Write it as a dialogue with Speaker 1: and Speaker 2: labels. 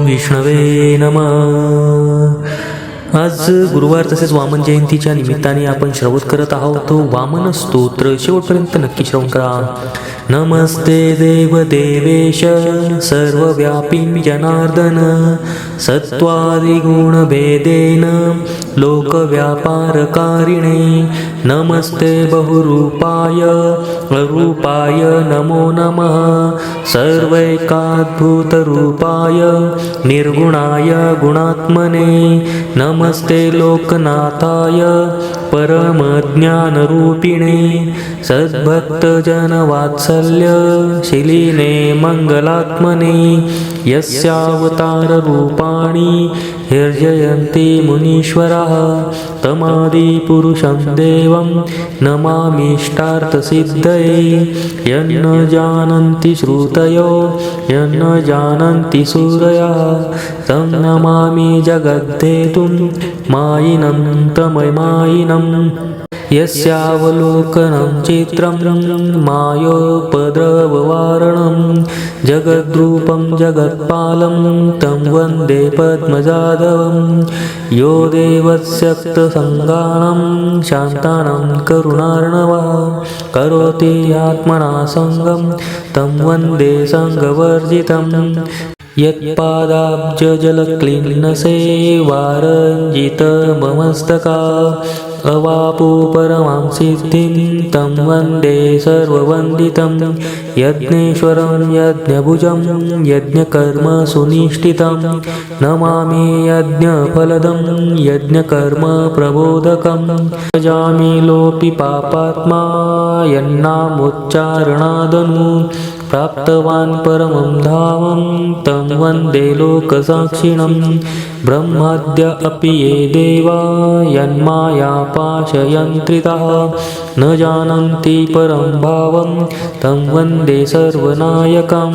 Speaker 1: विष्णवे नमः आज गुरुवार तसेच वामन जयंतीच्या निमित्ताने आपण श्रवण करत आहोत. तो वामन स्तोत्र शेवटपर्यंत नक्की श्रवण करा. नमस्ते देव देवेश सर्वव्यापी जनार्दन सत्त्वादिगुणभेदेन लोकव्यापारकारिणे. नमस्ते बहुरूपाय अरूपाय नमो नमः सर्वैकाद्भूतरूपाय निर्गुणाय गुणात्मने. नम नमस्ते लोकनाथाय परमज्ञानरूपिणे सद्भक्तजनवात्सल्य शिलिने मङ्गलात्मने यस्यावताररूपाणि हिर्जयन्ति मुनीश्वरः। तमादिपुरुषं देवं नमामीष्टार्थसिद्धये। यन्न जानन्ति श्रुतयो यन्न जानन्ति सूरयः। तं नमामि जगद्धेतुं मायिनं तममायिनम् यस्यावलोकनं चित्रं मायोपद्रववारणं जगद्रूपं जगत्पालं तं वन्दे पद्मजादवं यो देवस्यक्तसङ्गानं शान्तानां करुणार्णवः। करोति आत्मना सङ्गं तं वन्दे सङ्गवर्जितम् यत्पादाब्जजलक्लिन्नसे वारञ्जितममस्तका अवापु परमां सिद्धिं तं वन्दे सर्ववन्दितं यज्ञेश्वरं यज्ञभुजं यज्ञकर्म सुनिष्ठितं नमामि यज्ञफलदं यज्ञकर्म प्रबोधकं भजामि लोपि पापात्मा यन्नामुच्चारणादनु प्राप्तवान् परमं धामं तं वन्दे लोकसाक्षिणं। ब्रह्माद्य अपि ये देवा यन्मायापाशयन्त्रितः न जानन्ति परं भावं तं वन्दे सर्वनायकम्।